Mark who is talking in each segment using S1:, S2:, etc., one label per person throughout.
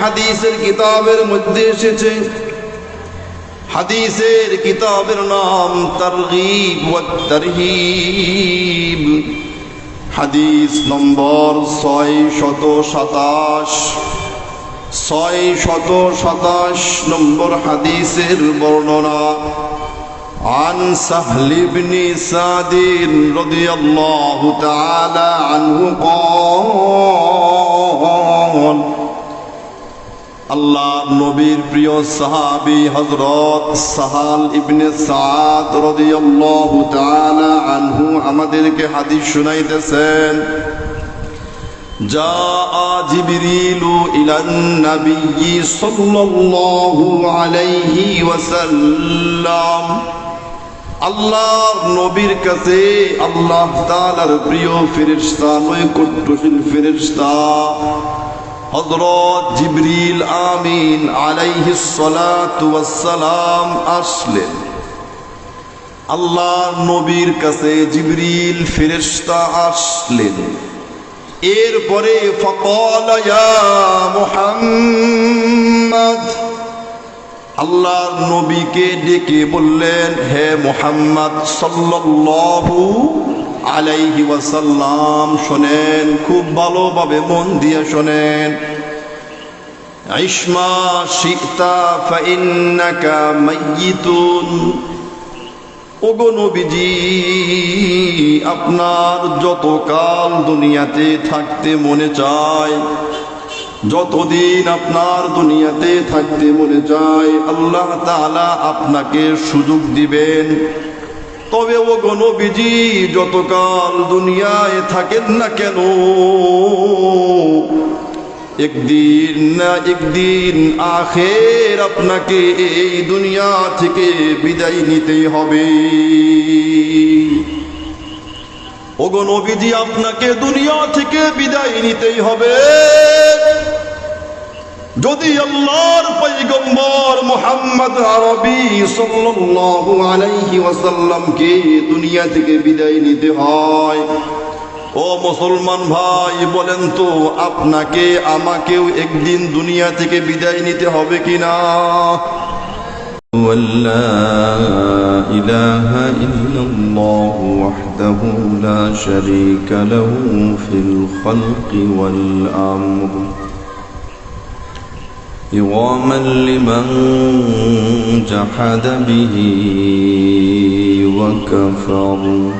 S1: হাদিসের কিতাবের মধ্যে এসেছে হাদিসের কিতাবের নাম তারগিব ওয়া তারহিব হাদিস নম্বর ছয় শত সাতাশ ছয় শত সাতাশ নম্বর হাদিসের বর্ণনা عن سهل بن سعد رضي الله تعالى عنه قال আল্লাহ নবীর প্রিয় সাহাবি হজরত সাহাল ইবনে সাদ রাদিয়াল্লাহু তাআলা আনহু আমাদেরকে হাদিস শুনাইতেছেন جاء جبريل إلى النبي صلى الله عليه وسلم আল্লাহর নবীর কাছে আল্লাহ তাআলার প্রিয় ফেরেশতা নৈকট্যশীল ফেরেশতা হযরত জিবরিল আমিন আলাইহিস সালাতু সালাম আসলেন। আল্লাহর নবীর কাছে জিবরিল ফেরেশতা আসলেন। এরপরে মুহাম্মদ। আল্লাহর নবীকে ডেকে বললেন, হে মুহাম্মদ সাল্লাল্লাহু আলাইহি ওয়াসাল্লাম শোনেন, খুব ভালোভাবে মন দিয়ে শোনেন। ইসমা শিতা, ফাইন্নাকা মাইয়িতুন। ওগো নবীজি, আপনার যত কাল দুনিয়াতে থাকতে মনে চায়, যতদিন আপনার দুনিয়াতে থাকতে মনে চায়, আল্লাহ তাআলা আপনাকে সুযোগ দিবেন। তবে ও গণবিজি যতকাল দুনিয়ায় থাকেন না কেন, একদিন না একদিন আখের আপনাকে এই দুনিয়া থেকে বিদায় নিতেই হবে। ওগো নবীজি আপনাকে দুনিয়া থেকে বিদায় নিতেই হবে। যদি আল্লাহর পৈগম্বর মোহাম্মদ আরবি সাল্লাল্লাহু আলাইহি ওয়াসাল্লামকে দুনিয়া থেকে বিদায় নিতে হয় ও মুসলমান ভাই বলেন তো আপনাকে আমাকেও একদিন দুনিয়া থেকে বিদায় নিতে হবে কিনা
S2: ولا إله إلا الله وحده لا شريك له في الخلق والأمر إغاما لمن جحد به وكفر.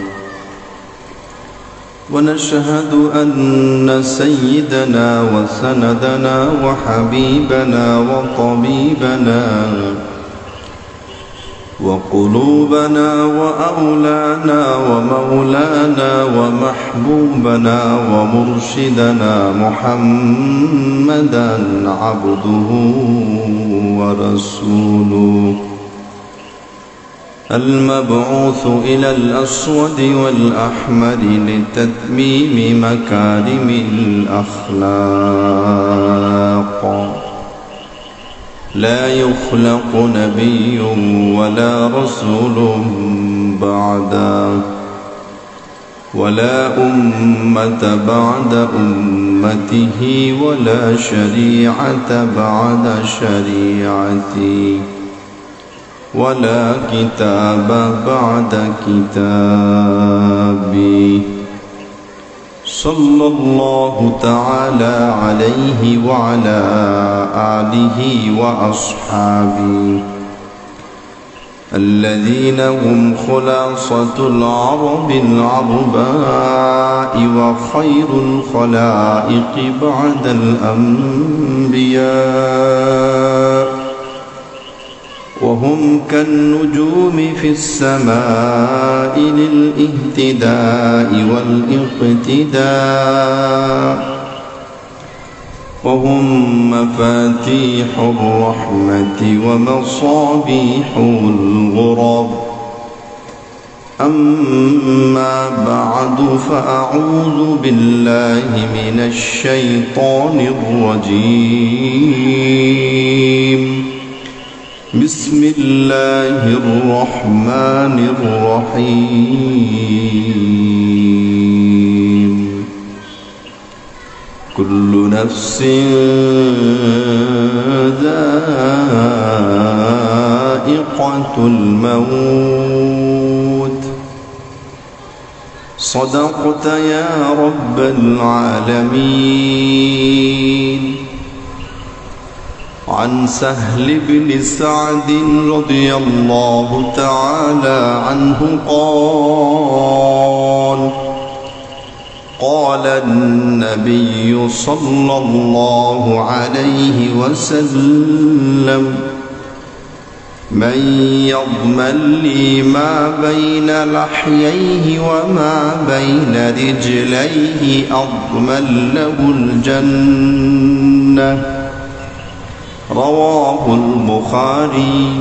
S2: ونشهد أن سيدنا وسندنا وحبيبنا وطبيبنا وقلوبنا وأولانا ومولانا ومحبوبنا ومرشدنا محمدا عبده ورسوله. المبعوث إلى الأسود والأحمر لتتميم مكارم الأخلاق. لا يخلق نبي ولا رسول بعده ولا أمة بعد أمته ولا شريعة بعد شريعتي ولا كتاب بعد كتابي صلى الله تعالى عليه وعلى آله وأصحابه الذين هم خلاصة العرب العرباء وخير الخلائق بعد الأنبياء وهم كالنجوم في السماء للاهتداء والاقتداء. وهم مفاتيح الرحمة ومصابيح الغرب أما بعد فأعوذ بالله من الشيطان الرجيم. بسم الله الرحمن الرحيم. كل نفس ذائقة الموت. صدقت يا رب العالمين. عن سهل بن سعد رضي الله تعالى عنه قال قال النبي صلى الله عليه وسلم من يضمن لي ما بين لحييه وما بين رجليه أضمن له الجنة. رواه البخاري.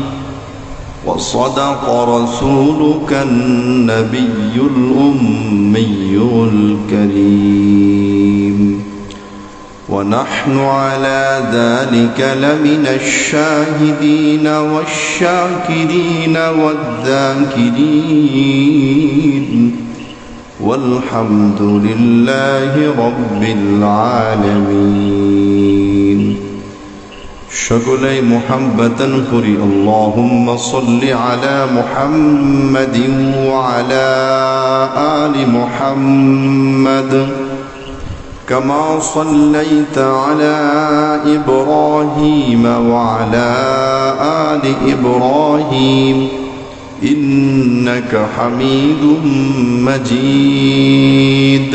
S2: وصدق رسولك النبي الأمي الكريم. ونحن على ذلك لمن الشاهدين والشاكرين والذاكرين. والحمد لله رب العالمين. সকলেই মোহাম্মতন করি اللهم صل على محمد وعلى آل محمد كما صليت على إبراهيم وعلى آل إبراهيم إنك حميد مجيد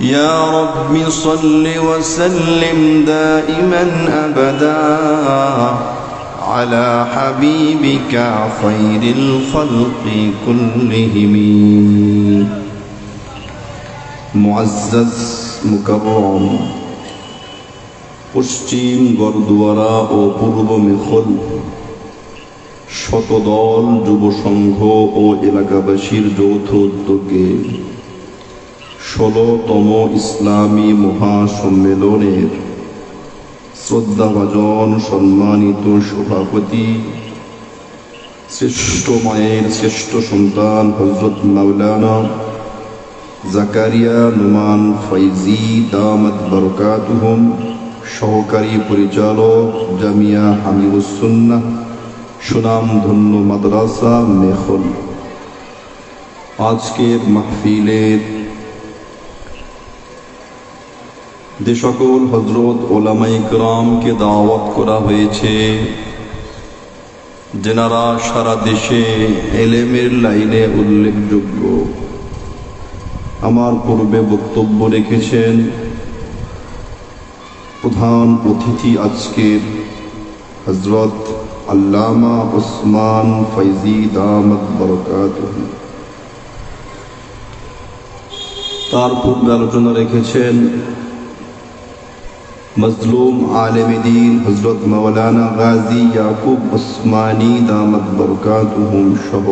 S2: يا رب صل وسلم دائما ابدا على حبيبك خير الخلق كلهم معزز مكرم পশ্চিম গরদুয়ারা ও পূর্ব মেখল শতদল যুব সংঘ ও এলাকাবাসীর যৌথ উদ্যোগে ষোলতম ইসলামী মহাসম্মেলনের শ্রদ্ধাভাজন সম্মানিত সভাপতি, শ্রেষ্ঠ মায়ের শ্রেষ্ঠ সন্তান হজরত মাওলানা জাকারিয়া নুমান ফৈজি দামত বরকাতুহম, সহকারী পরিচালক জামিয়া হামিউসুন্না সুনাম ধন্য মাদ্রাসা মেখল আজকের মাহফিলের যে সকল হজরত ওলামাই ইকরামকে দাওয়াত করা হয়েছে, যেনারা সারা দেশে এলেমের লাইনে উল্লেখযোগ্য। আমার পূর্বে বক্তব্য রেখেছেন প্রধান অতিথি আজকের হজরত আল্লামা ওসমান ফৈজি দামত বরকাত তার পূর্বে আলোচনা রেখেছেন মজলুম আলেম দিন হজরত মৌলানা গাজী ইয়াকুব ওসমানী দামত বরকাতুহুম সহ।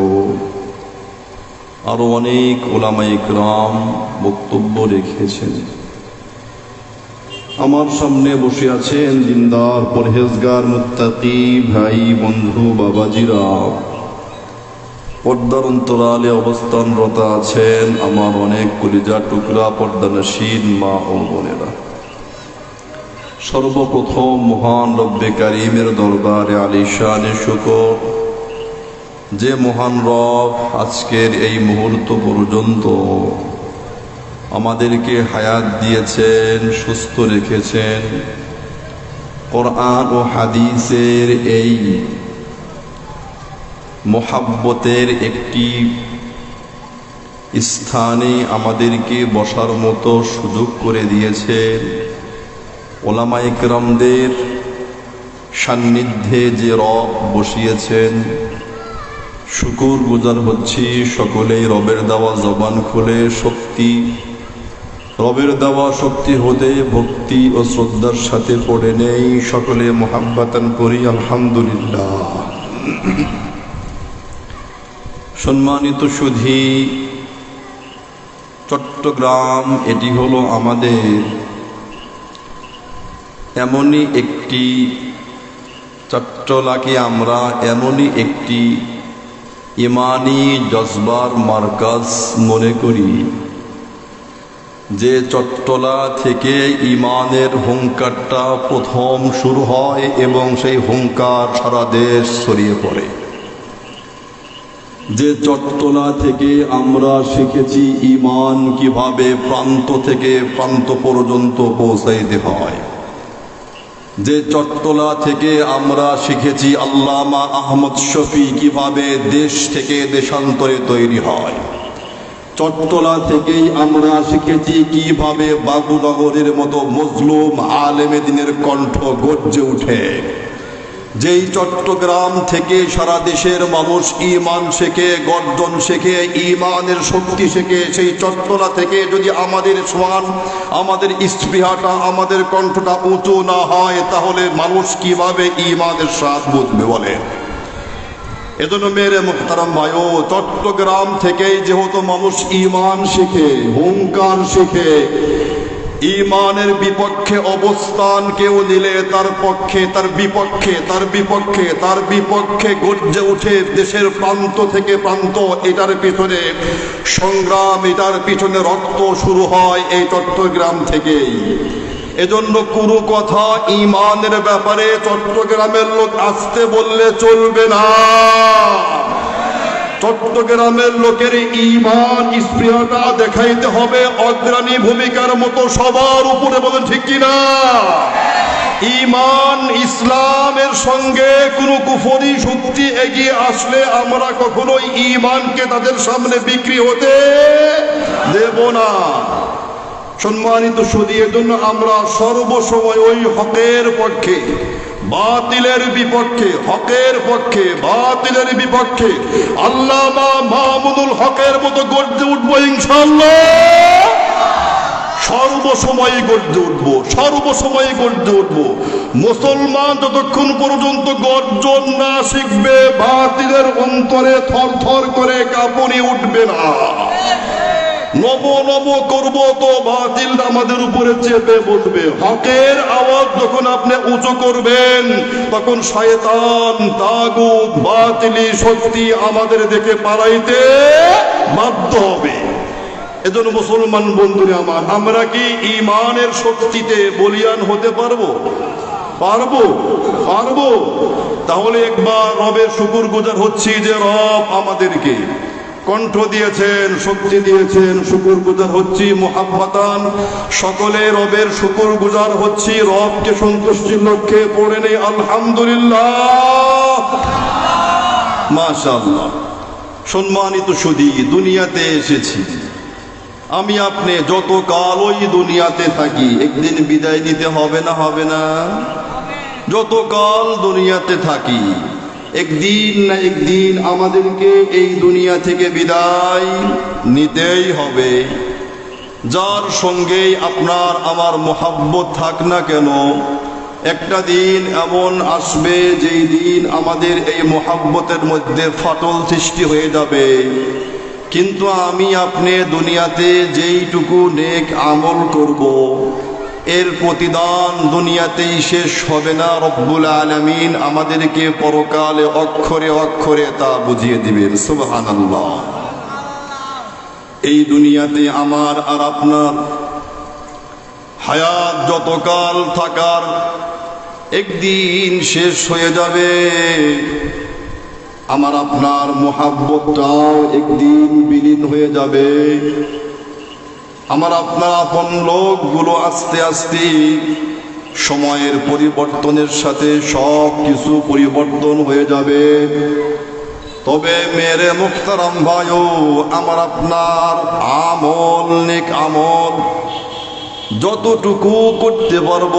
S2: আরও অনেক ওলামাই গ্রাম বক্তব্য রেখেছেন। আমার সামনে বসে আছেন দিনদার, পরহেজগার, মুত্তাকি ভাই, বন্ধু, বাবাজিরা। পর্দার অন্তরালে অবস্থানরত আছেন আমার অনেক কলিজা টুকরা, পর্দানসীন মা ও বোনেরা। সর্বপ্রথম মহান রব্বে কারিমের দরবারে আলিশানে শুকর। যে মহান রব আজকের এই মুহূর্ত পর্যন্ত আমাদেরকে হায়াত দিয়েছেন, সুস্থ রেখেছেন। কোরআন ও হাদিসের এই মোহাব্বতের একটি স্থানে আমাদেরকে বসার মতো সুযোগ করে দিয়েছেন। ওলামা ইকরামদের সান্নিধ্যে যে রব বসিয়েছেন, শুকুর গুজার হচ্ছি সকলেই রবের দেওয়া জবান খুলে শক্তি। রবের দেওয়া শক্তি হতে ভক্তি ও শ্রদ্ধার সাথে পড়ে নেই সকলে মোহাব্বাতান করি, আলহামদুলিল্লাহ। সম্মানিত সুধী, চট্টগ্রাম, এটি হলো আমাদের এমনই একটি চট্টলাকে আমরা, এমনই একটি ইমানি জজবার মার্কাজ মনে করি, যে চট্টলা থেকে ইমানের হুঙ্কারটা প্রথম শুরু হয় এবং সেই হুঙ্কার সারা দেশ ছড়িয়ে পড়ে। যে চট্টলা থেকে আমরা শিখেছি ইমান কীভাবে প্রান্ত থেকে প্রান্ত পর্যন্ত পৌঁছাইতে হয়। যে চট্টলা থেকে আমরা শিখেছি আল্লামা আহমদ শফি কীভাবে দেশ থেকে দেশান্তরে তৈরি হয়। চট্টলা থেকেই আমরা শিখেছি কীভাবে বাবুনগরের মতো মজলুম আলেমেদিনের কণ্ঠ গর্জে উঠে যেই চট্টগ্রাম থেকে সারা দেশের মানুষ ইমান শেখে, গর্জন শেখে ইমানের শক্তি শেখে, সেই চট্টলা থেকে যদি আমাদের সোয়ান আমাদের স্পৃহাটা, আমাদের কণ্ঠটা উঁচু না হয়, তাহলে মানুষ কীভাবে ইমানের স্বাদ বুঝবে বলে? এজন্য মেরে মুখতারাম ভাইও, চট্টগ্রাম থেকেই যেহেতু মানুষ ইমান শেখে হুঙ্কার শিখে ইমানের বিপক্ষে অবস্থান কেউ নিলে তার পক্ষে, তার বিপক্ষে তার বিপক্ষে তার বিপক্ষে গর্জে উঠে দেশের প্রান্ত থেকে প্রান্ত, এটার পিছনে সংগ্রাম, এটার পিছনে রক্ত শুরু হয় এই চট্টগ্রাম থেকেই। এজন্য কোনো কথা ইমানের ব্যাপারে চট্টগ্রামের লোক আসতে বললে চলবে না। চট্টগ্রামের লোকের ইমান স্পৃহটা দেখাইতে হবে অগ্রণী ভূমিকার মতো সবার উপরে বলেন ঠিক কিনা? ইমান, ইসলামের সঙ্গে কোনো কুফরি শক্তি এগিয়ে আসলে আমরা কখনোই ইমানকে তাদের সামনে বিক্রি হতে দেব না। সম্মানিত সুদী এর জন্য আমরা সর্বসময় ওই হকের পক্ষে বাতিলের বিপক্ষে, হকের পক্ষে, বাতিলের বিপক্ষে আল্লামা মাহমুদুল হকের মতো গর্জে উঠবো ইনশাল্লাহ সর্বসময়ে গর্জে উঠবো সর্বসময়ে গর্জে উঠবো। মুসলমান যতক্ষণ পর্যন্ত গর্জন না শিখবে, বাতিলের অন্তরে থর থর করে কাঁপুনি উঠবে না। নব নব করব তো বাতিল আমাদের উপরে চেপে বসবে। হকের আওয়াজ যখন আপনি উঁচু করবেন, তখন শয়তান, তাগুত, বাতিলি, শক্তি আমাদের দেখে পালাইতে বাধ্য হবে। এজন্য মুসলমান বন্ধুরে আমার, আমরা কি ইমানের শক্তিতে বলিয়ান হতে পারব? পারব পারব। তাহলে একবার রবের শুকুর গুজার হচ্ছি যে রব আমাদেরকে। কণ্ঠ দিয়েছেন, শক্তি দিয়েছেন শুকুর গুজার হচ্ছি, মোহাব্বতান। সকলে রবের শুকুর গুজার হচ্ছি, রবকে সন্তুষ্টির লক্ষ্যে পড়ে নেই, আলহামদুলিল্লাহ। সম্মানিত সুদী দুনিয়াতে এসেছি। আমি আপনি যত কাল ওই দুনিয়াতে থাকি, একদিন বিদায় নিতে হবে না হবে না? যত কাল দুনিয়াতে থাকি একদিন না একদিন আমাদেরকে এই দুনিয়া থেকে বিদায় নিতেই হবে। যার সঙ্গেই আপনার আমার মোহাব্বত থাক না কেন, একটা দিন এমন আসবে যেই দিন আমাদের এই মোহাব্বতের মধ্যে ফাটল সৃষ্টি হয়ে যাবে। কিন্তু আমি আপনি দুনিয়াতে যেইটুকু নেক আমল করব এর প্রতিদান দুনিয়াতেই শেষ হবে না, রব্বুল আলমিন আমাদেরকে পরকালে অক্ষরে অক্ষরে তা বুঝিয়ে দিবেন, সুবহানাল্লাহ। এই দুনিয়াতে আমার আর আপনার হায়াত যতকাল থাকার একদিন শেষ হয়ে যাবে। আমার আপনার মোহাব্বতটাও একদিন বিলীন হয়ে যাবে। আমার আপনার আপন লোকগুলো আস্তে আস্তে সময়ের পরিবর্তনের সাথে সব কিছু পরিবর্তন হয়ে যাবে। তবে মেরে মুখতারাম ভাইও, আমার আপনার আমল, নেক আমল, যতটুকু করতে পারব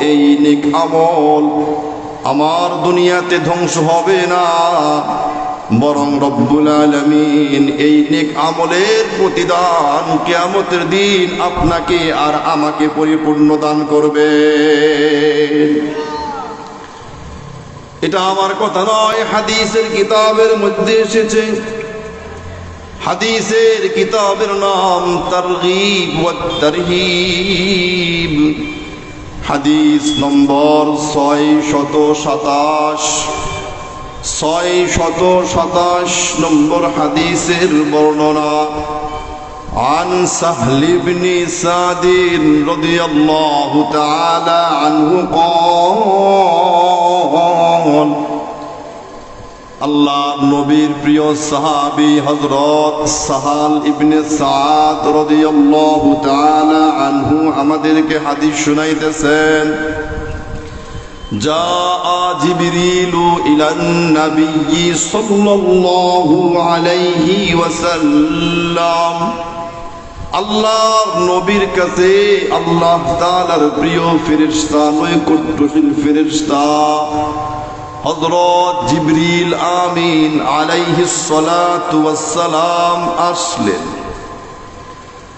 S2: এই নেক আমল আমার দুনিয়াতে ধ্বংস হবে না। বরং রব্বুল আলমিন এই নেক আমলের প্রতিদান কেয়ামতের দিন আপনাকে আর আমাকে পরিপূর্ণ দান করবে। এটা আমার কথা নয়, হাদিসের কিতাবের মধ্যে এসেছে।
S1: হাদিসের কিতাবের নাম তারগিব হাদিস নম্বর ছয় শত সাতাশ। ছয় শত সাতাশ নম্বর হাদিসের বর্ণনা عن سهل بن سعد رضي الله تعالى عنه قال আল্লাহ নবীর প্রিয় সাহাবী হযরত সাহাল ইবনে সাদ রাদিয়াল্লাহু তাআলা আনহু আমাদেরকে হাদিস শুনাইতেছেন جاء جبريل إلى النبي صلى الله عليه وسلم আল্লাহর নবীর কাছে আল্লাহ তাআলার প্রিয় ফেরেশতা নৈকট্যশীল ফেরেশতা হযরত জিবরিল আমিন আলাইহিস সালাতু ওয়াস সালাম আসলেন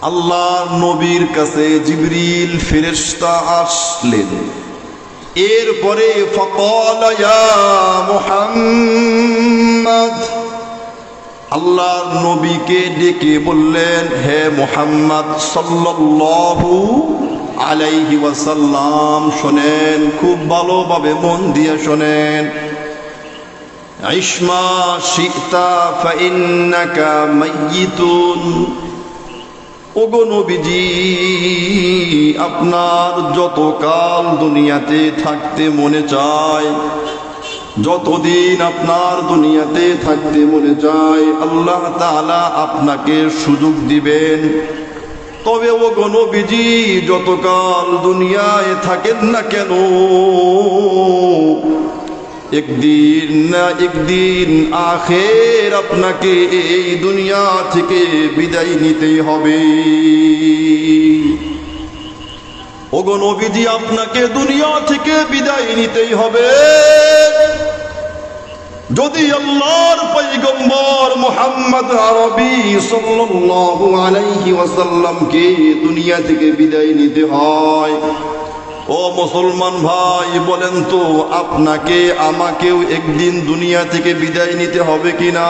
S1: আল্লাহর নবীর কাছে জিবরিল ফেরেশতা আসলেন এরপরে আল্লাহর নবীকে ডেকে বললেন, হে মুহাম্মদ, সাল্লাল্লাহু আলাইহি ওয়াসাল্লাম, শোনেন, খুব ভালোভাবে মন দিয়ে শোনেন। ইসমা শিতা, ফাইন্নাকা মাইয়িতুন ওগো নবীজি, আপনার যতকাল দুনিয়াতে থাকতে মনে চায়, যতদিন আপনার দুনিয়াতে থাকতে মনে চায়, আল্লাহ তাআলা আপনাকে সুযোগ দিবেন। তবে ও গণবিজি যতকাল দুনিয়ায় থাকেন না কেন একদিন না একদিন আখের আপনাকে এই দুনিয়া থেকে বিদায় নিতেই হবে। ওগো নবীজি, আপনাকে দুনিয়া থেকে বিদায় নিতেই হবে। যদি আল্লাহর পৈগম্বর মোহাম্মদ আরবি সাল্লাল্লাহু আলাইহি ওয়াসাল্লামকে দুনিয়া থেকে বিদায় নিতে হয় ও মুসলমান ভাই, বলেন তো, আপনাকে, আমাকেও একদিন দুনিয়া থেকে বিদায় নিতে হবে কি না